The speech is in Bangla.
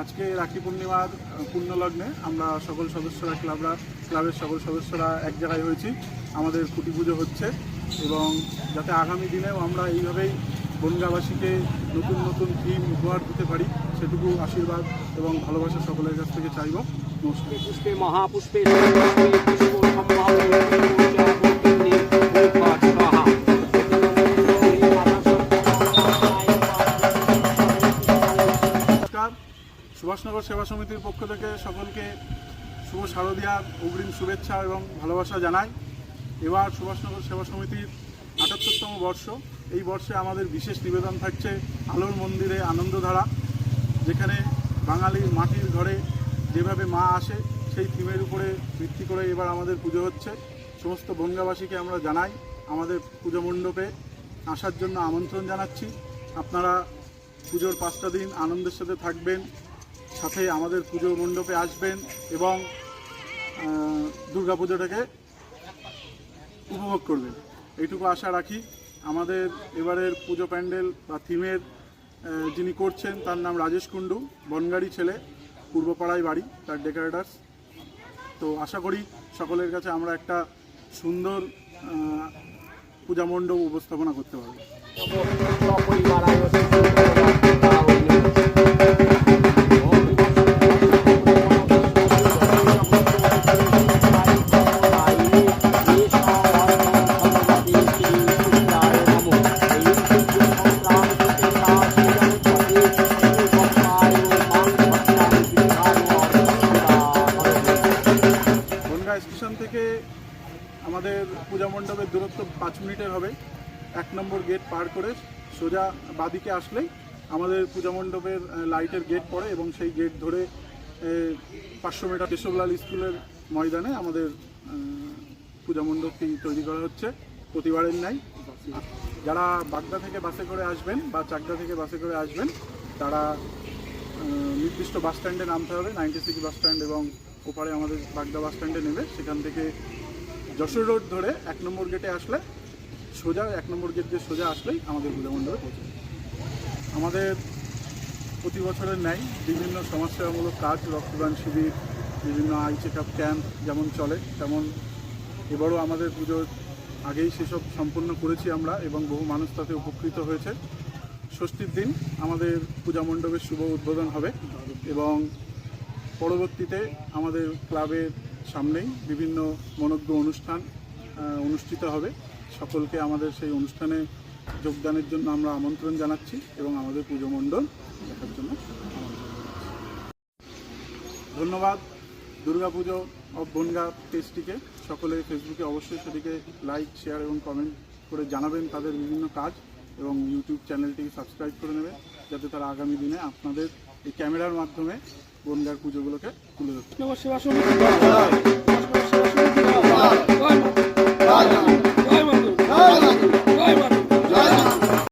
আজকে রাখি পূর্ণিমার আহ, পূর্ণ লগ্নে আমরা সকল সদস্যরা ক্লাবরা ক্লাবের সকল সদস্যরা এক জায়গায় হয়েছি। আমাদের খুঁটি পুজো হচ্ছে এবং যাতে আগামী দিনেও আমরা এইভাবেই বনগাবাসীকে নতুন নতুন থিম উপহার দিতে পারি সেটুকু আশীর্বাদ এবং ভালোবাসা সকলের কাছ থেকে চাইব। নমস্কার। পুষ্পে মহাপুষ্পে। সুভাষনগর সেবা সমিতির পক্ষ থেকে সকলকে শুভ শারদীয়ার অগ্রিম শুভেচ্ছা এবং ভালোবাসা জানাই। এবার সুভাষনগর সেবা সমিতির আটাত্তরতম বর্ষ। এই বর্ষে আমাদের বিশেষ নিবেদন থাকছে আলোর মন্দিরে আনন্দধারা, যেখানে বাঙালির মাটির ঘরে যেভাবে মা আসে, সেই থিমের উপরে ভিত্তি করে এবার আমাদের পুজো হচ্ছে। সমস্ত বনগাবাসীকে আমরা জানাই আমাদের পুজো মণ্ডপে। আসার জন্য আমন্ত্রণ জানাচ্ছি। আপনারা পুজোর পাঁচটা দিন আনন্দের সাথে থাকবেন। সাথে আমাদের পুজো মণ্ডপে আসবেন এবং দুর্গা পুজোটাকে উপভোগ করবেন। এইটুকু আশা রাখি। আমাদের এবারের পুজো প্যান্ডেল বা থিমের যিনি করছেন তার নাম রাজেশ কুণ্ডু, বনগাড়ি ছেলে, পূর্বপাড়ায় বাড়ি, তার ডেকোরেটার্স। তো আশা করি সকলের কাছে আমরা একটা সুন্দর পূজা মণ্ডপ উপস্থাপনা করতে পারব। বনগা স্টেশন থেকে আমাদের পূজা মণ্ডপের দূরত্ব পাঁচ মিনিটের হবে। এক নম্বর গেট পার করে সোজা বাদিকে আসলেই আমাদের পূজা মণ্ডপের লাইটের গেট পড়ে এবং সেই গেট ধরে পাঁচশো মিটার কেশবলাল স্কুলের ময়দানে আমাদের পূজা মণ্ডপটি তৈরি করা হচ্ছে প্রতিবারের নাই যারা বাগদা থেকে বাসে করে আসবেন বা চাকদা থেকে বাসে করে আসবেন, তারা নির্দিষ্ট বাস স্ট্যান্ডে নামতে হবে, নাইনটি সিক্স বাস স্ট্যান্ড এবং ওপারে আমাদের বাগদা বাস স্ট্যান্ডে নেবে। সেখান থেকে যশোর রোড ধরে এক নম্বর গেটে আসলে সোজা, এক নম্বর গেট দিয়ে সোজা আসলেই আমাদের পূজা মণ্ডপে পৌঁছে আমাদের প্রতি বছরের ন্যায় বিভিন্ন সমাজসেবামূলক কাজ, রক্তদান শিবির, বিভিন্ন আই চেক আপ ক্যাম্প যেমন চলে, তেমন এবারও আমাদের পুজোর আগেই সেসব সম্পন্ন করেছি আমরা এবং বহু মানুষ তাতে উপকৃত হয়েছে। ষষ্ঠীর দিন আমাদের পূজা মণ্ডপের শুভ উদ্বোধন হবে এবং পরবর্তীতে আমাদের ক্লাবের সামনেই বিভিন্ন মনজ্ঞ অনুষ্ঠান অনুষ্ঠিত হবে। সকলকে আমাদের সেই অনুষ্ঠানে যোগদানের জন্য আমরা আমন্ত্রণ জানাচ্ছি এবং আমাদের পুজো মণ্ডল দেখার জন্য। ধন্যবাদ। দুর্গাপুজো অফ বনগা পেজটিকে। সকলে ফেসবুকে অবশ্যই সেটিকে লাইক শেয়ার এবং কমেন্ট করে জানাবেন তাদের বিভিন্ন কাজ এবং ইউটিউব চ্যানেলটিকে সাবস্ক্রাইব করে নেবে, যাতে তারা আগামী দিনে আপনাদের এই ক্যামেরার মাধ্যমে বনগার পুজোগুলোকে তুলে ধরতে।